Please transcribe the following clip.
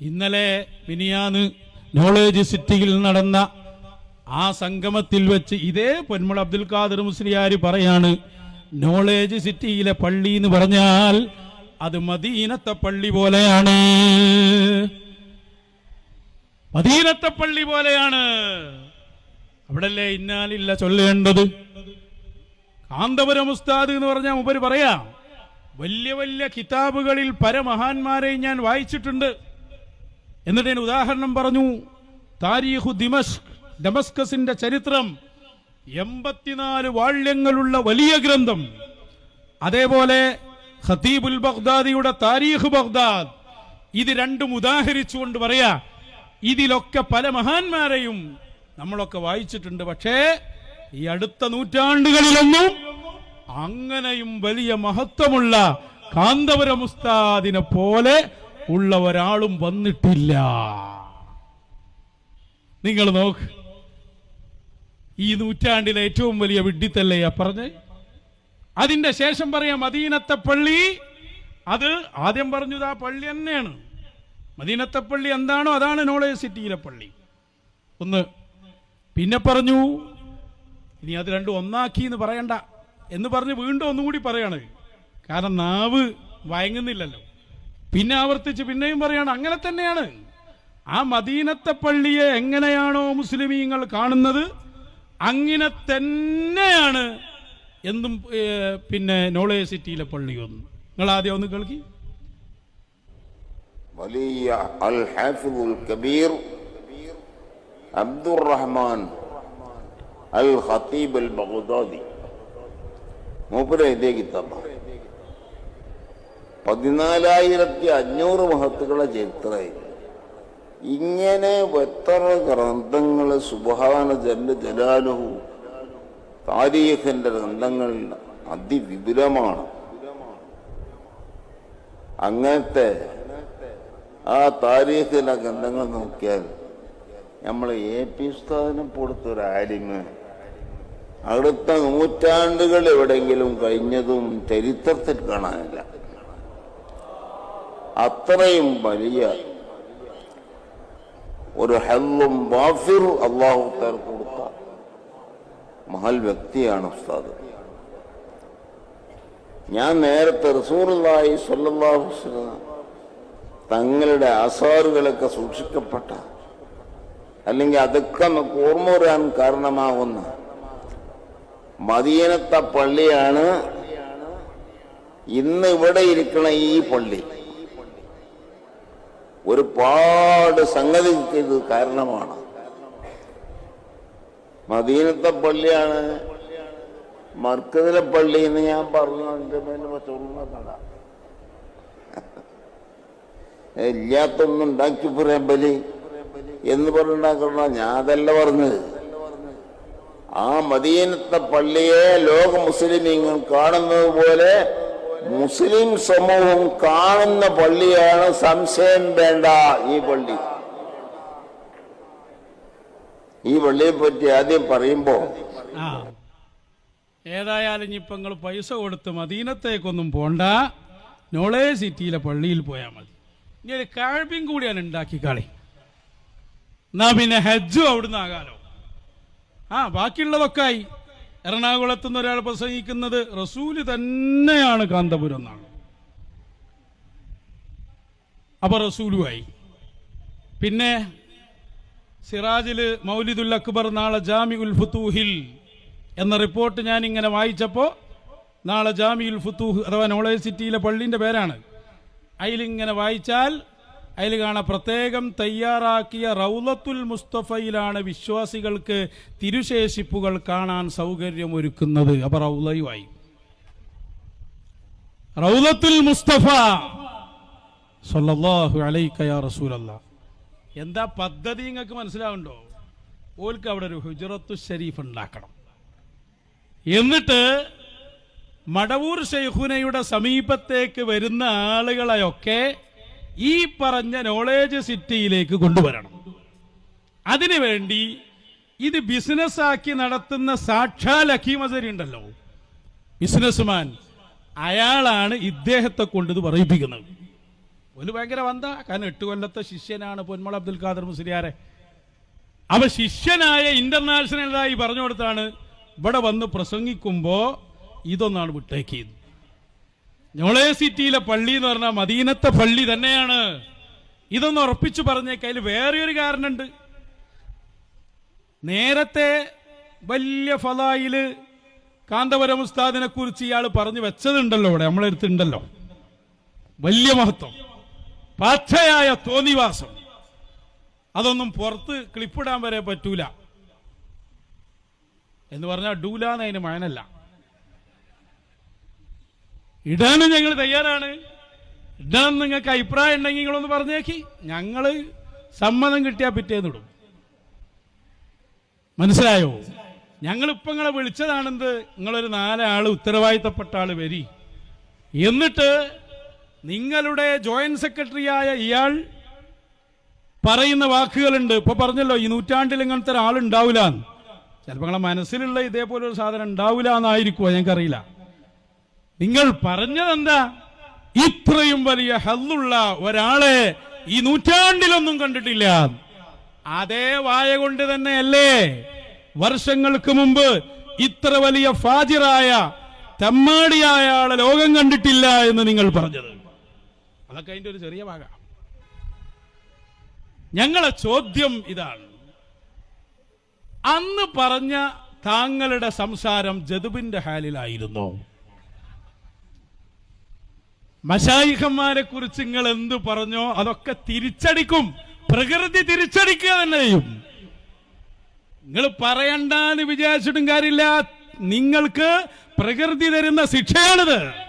ഇന്നലെ മിനിയാന്ന് നോളേജ് സിറ്റിയിൽ നടന്ന ആ സംഗമത്തിൽ വെച്ച് ഇതേ പൊന്മുള അബ്ദുൽ ഖാദർ മുസ്ലിയാർ പറയാണ് നോളേജ് സിറ്റിയിലെ പള്ളി എന്ന് പറഞ്ഞാൽ അത് മദീനത്തെ പള്ളി പോലെയാണ്. മദീനത്തെ പള്ളി പോലെയാണ്. അവിടല്ലേ ഇന്നാലില്ല ചൊല്ലേണ്ടത്? കാന്തപുരം ഉസ്താദ് എന്ന് പറഞ്ഞാൽ മുമ്പര് പറയാം വലിയ വലിയ കിതാബുകളിൽ പരമഹാന്മാരെ ഞാൻ വായിച്ചിട്ടുണ്ട്. എന്നിട്ട് ഞാൻ ഉദാഹരണം പറഞ്ഞു. താരീഹു ദിമഷ് ഡമസ്കസിന്റെ ചരിത്രം എൺപത്തിനാല് വാള്യങ്ങളുള്ള വലിയ ഗ്രന്ഥം. അതേപോലെ ഖതീബുൽ ബഗ്ദാദിയുടെ താരീഖ് ബഗ്ദാദ്. ഇത് രണ്ടും ഉദാഹരിച്ചുകൊണ്ട് പറയാ ഇതിലൊക്കെ പല മഹാന്മാരെയും നമ്മളൊക്കെ വായിച്ചിട്ടുണ്ട്. പക്ഷേ ഈ അടുത്ത നൂറ്റാണ്ടുകളിലൊന്നും അങ്ങനെയും വലിയ മഹത്വമുള്ള കാന്തപുരം ഉസ്താദിനെ പോലെ ഉള്ള ഒരാളും വന്നിട്ടില്ല. നിങ്ങൾ നോക്ക്. ഈ നൂറ്റാണ്ടിലെ ഏറ്റവും വലിയ വിഡ്ഢിത്തല്ലയാ പറഞ്ഞ്? അതിന്റെ ശേഷം പറയാം മദീനത്തെ പള്ളി. അത് ആദ്യം പറഞ്ഞത് ആ പള്ളി തന്നെയാണ്. മദീനത്തെ പള്ളി എന്താണോ അതാണ് നോളേജ് സിറ്റിയിലെ പള്ളി. ഒന്ന് പിന്നെ പറഞ്ഞു ഇനി അത് രണ്ടും ഒന്നാക്കി എന്ന് പറയണ്ട എന്ന് പറഞ്ഞ് വീണ്ടും ഒന്നുകൂടി പറയണത് കാരണം നാവ് വയങ്ങുന്നില്ലല്ലോ. പിന്നെ ആവർത്തിച്ച് പിന്നെയും പറയാണ് അങ്ങനെ തന്നെയാണ്. ആ മദീനത്തെ പള്ളിയെ എങ്ങനെയാണോ മുസ്ലിമീങ്ങൾ കാണുന്നത് അങ്ങനെ തന്നെയാണ്. എന്തും പിന്നെ നോളേജ് സിറ്റിയിലെ പള്ളി ഒന്ന്. നിങ്ങൾ ആദ്യം ഒന്ന് കേൾക്കി. വലിയ അൽ ഹാഫിദുൽ കബീർ അൽ ഖത്തീബ് അൽ ബഗ്ദാദി. മൂപ്പരെ ഇതേ കിതാബാണ്. പതിനാലായിരത്തി അഞ്ഞൂറ് മഹത്തുക്കളെ ചരിത്രമായി. ഇങ്ങനെ എത്ര ഗ്രന്ഥങ്ങൾ സുബഹാന ജല്ല ജലാലുഹു താരീഖന്റെ ഗ്രന്ഥങ്ങൾ അതിവിപുലമാണ്. അങ്ങനത്തെ ആ താരീഖിലെ ഗ്രന്ഥങ്ങൾ നോക്കിയാൽ നമ്മൾ എ പി ഉസ്താദിനെ പൊടുത്തൊരു ആലിമ്. അടുത്ത നൂറ്റാണ്ടുകൾ എവിടെയെങ്കിലും കഴിഞ്ഞതും ചരിത്രത്തിൽ കാണാനില്ല. അത്രയും വലിയ ഒരു ഹെല്ലും വാഫിർ അള്ളാഹു താൻ കൊടുത്ത മഹൽ വ്യക്തിയാണ് ഉസ്താദ്. ഞാൻ നേരത്തെ റസൂറുള്ളായി അലൈഹി തങ്ങളുടെ ആസാറുകളൊക്കെ സൂക്ഷിക്കപ്പെട്ട അല്ലെങ്കിൽ അതൊക്കെ നമുക്ക് ഓർമ്മ വരാൻ കാരണമാകുന്ന മദീനത്തെ പള്ളിയാണ് ഇന്ന് ഇവിടെ ഇരിക്കണ ഈ പള്ളി. ഒരുപാട് സംഗതിക്ക് ഇത് കാരണമാണ്. മദീനത്തെ പള്ളിയാണ്. മർക്കതിലെ പള്ളി എന്ന് ഞാൻ പറഞ്ഞു. എന്റെ മേലെ പറ്റുന്നതാണ് ഇല്ലാത്തൊന്നും ഉണ്ടാക്കി പറയാൻ ബലി എന്ന് പറഞ്ഞുണ്ടാക്കണ ഞാൻ അതല്ല പറഞ്ഞത്. ആ മദീനത്തെ പള്ളിയെ ലോക മുസ്ലിം കാണുന്നത് പോലെ മുസ്ലിം സമൂഹം കാണുന്ന പള്ളിയാണ് സംശയം വേണ്ട ഈ പള്ളി. ഈ പള്ളിയെ പറ്റി ആദ്യം പറയുമ്പോ ഏതായാലും ഇപ്പങ്ങൾ പൈസ കൊടുത്ത് മദീനത്തേക്കൊന്നും പോണ്ട. നോളേജ് സിറ്റിയിലെ പള്ളിയിൽ പോയാൽ മതി. ഇനി ഒരു കാഴ്പിയും കൂടിയാണ് ഉണ്ടാക്കി കളി. എന്നാ പിന്നെ ഹജ്ജും അവിടുന്ന് ആകാലോ. ആ ബാക്കിയുള്ളതൊക്കെ ആയി. എറണാകുളത്ത് നിന്ന് ഒരാൾ പ്രസംഗിക്കുന്നത് റസൂൽ തന്നെയാണ് കാന്തപുരം എന്നാണ്. അപ്പൊ റസൂലുമായി. പിന്നെ സിറാജിൽ മൗലിദുൽ അക്ബർ നാളെ ജാമി ഉൽ ഫുത്തൂഹിൽ എന്ന റിപ്പോർട്ട് ഞാൻ ഇങ്ങനെ വായിച്ചപ്പോൾ നാളെ ജാമി ഉൽ ഫുത്തൂഹ് അഥവാ നോളേജ് സിറ്റിയിലെ പള്ളിന്റെ പേരാണ്. അതിലിങ്ങനെ വായിച്ചാൽ അതിൽ കാണാം പ്രത്യേകം തയ്യാറാക്കിയ റൗലത്തുൽ മുസ്തഫയിലാണ് വിശ്വാസികൾക്ക് തിരുശേഷിപ്പുകൾ കാണാൻ സൗകര്യം ഒരുക്കുന്നത് അപ്പൊ റൗലയുമായി റൗലത്തുൽ മുസ്തഫ സൊല്ലാഹു അലൈക്കയാ റസൂലല്ലാ. എന്താ പദ്ധതി നിങ്ങൾക്ക് മനസ്സിലാവുണ്ടോ? ഓൽക്ക് അവിടെ ഒരു ഹുജറത്തു ഷരീഫ് ഉണ്ടാക്കണം. എന്നിട്ട് മടവൂർ ഷെയ്ഖുനയുടെ സമീപത്തേക്ക് വരുന്ന ആളുകളെയൊക്കെ ഈ പറഞ്ഞ നോളേജ് സിറ്റിയിലേക്ക് കൊണ്ടുവരണം. അതിനുവേണ്ടി ഇത് ബിസിനസ്സാക്കി നടത്തുന്ന സാക്ഷാൽ അഖീമസരി ഉണ്ടല്ലോ. ബിസിനസ്മാൻ അയാളാണ് ഇദ്ദേഹത്തെ കൊണ്ട് ഇത് പറയിപ്പിക്കുന്നത്. ഒരു ഭയങ്കര വന്ത. കാരണം എട്ട് കൊല്ലത്തെ ശിഷ്യനാണ് പൊന്മള അബ്ദുൽ ഖാദർ മുസ്ലിയാരെ. അവ ശിഷ്യനായ ഇന്റർനാഷണലായി പറഞ്ഞു കൊടുത്താണ്. ഇവിടെ വന്ന് പ്രസംഗിക്കുമ്പോൾ ഇതൊന്നാണ് വിട്ടേക്കിയത്. യൂണിവേഴ്സിറ്റിയിലെ പള്ളി എന്ന് പറഞ്ഞാൽ മദീനത്തെ പള്ളി തന്നെയാണ്. ഇതൊന്ന് ഉറപ്പിച്ചു പറഞ്ഞേക്ക് അതിൽ വേറെ ഒരു കാരണമുണ്ട്. നേരത്തെ വലിയ ഫലായിൽ കാന്തപുരം ഉസ്താദിനെ കുറിച്ച് ഇയാൾ പറഞ്ഞു വെച്ചതുണ്ടല്ലോ ഇവിടെ നമ്മളെടുത്തുണ്ടല്ലോ വലിയ മഹത്വം. പച്ചയായ തോന്നിവാസം. അതൊന്നും പുറത്ത് ക്ലിപ്പിടാൻ വരെ പറ്റൂല. എന്ന് പറഞ്ഞാൽ ഡൂലാന്ന് അതിന് മഴനല്ല ഇടാനും ഞങ്ങൾ തയ്യാറാണ്. ഇടാൻ നിങ്ങൾക്ക് അഭിപ്രായം ഉണ്ടെങ്കിൽ നിങ്ങളൊന്ന് പറഞ്ഞേക്കി. ഞങ്ങൾ സമ്മതം കിട്ടിയാൽ പിറ്റേന്ന് ഇടും. മനസ്സിലായോ? ഞങ്ങൾ ഇപ്പൊ നിങ്ങളെ വിളിച്ചതാണെന്ത്? നിങ്ങളൊരു നാലാൾ ഉത്തരവാദിത്തപ്പെട്ട ആൾ വരി. എന്നിട്ട് നിങ്ങളുടെ ജോയിന്റ് സെക്രട്ടറിയായ ഇയാൾ പറയുന്ന വാക്കുകളുണ്ട്. ഇപ്പൊ പറഞ്ഞല്ലോ ഈ നൂറ്റാണ്ടിൽ ഇങ്ങനത്തെ ഒരാളുണ്ടാവില്ല ചിലപ്പോൾ നിങ്ങളെ മനസ്സിലുള്ള ഇതേപോലെ ഒരു സാധനം ഉണ്ടാവില്ല എന്നായിരിക്കുമോ ഞങ്ങൾക്കറിയില്ല. നിങ്ങൾ പറഞ്ഞതെന്താ? ഇത്രയും വലിയ ഹല്ലുള്ള ഒരാളെ ഈ നൂറ്റാണ്ടിലൊന്നും കണ്ടിട്ടില്ല. അതേ വായ കൊണ്ട് തന്നെയല്ലേ? വർഷങ്ങൾക്ക് മുമ്പ് ഇത്ര വലിയ ഫാജിറായ തമ്മാടിയായ ആളെ ലോകം കണ്ടിട്ടില്ല എന്ന് നിങ്ങൾ പറഞ്ഞത്. അതൊക്കെ അതിന്റെ ഒരു ചെറിയ ഭാഗം. ഞങ്ങളെ ചോദ്യം ഇതാണ്. അന്ന് പറഞ്ഞ താങ്കളുടെ സംസാരം ജതുബിന്റെ ഹാലിലായിരുന്നു. മശായിഖന്മാരെ കുറിച്ച് നിങ്ങൾ എന്ത് പറഞ്ഞോ അതൊക്കെ തിരിച്ചടിക്കും. പ്രകൃതി തിരിച്ചടിക്കുക തന്നെ ചെയ്യും. നിങ്ങൾ പറയണ്ടെന്ന് വിചാരിച്ചിട്ടും കാര്യമില്ല. നിങ്ങൾക്ക് പ്രകൃതി തരുന്ന ശിക്ഷയാണിത്.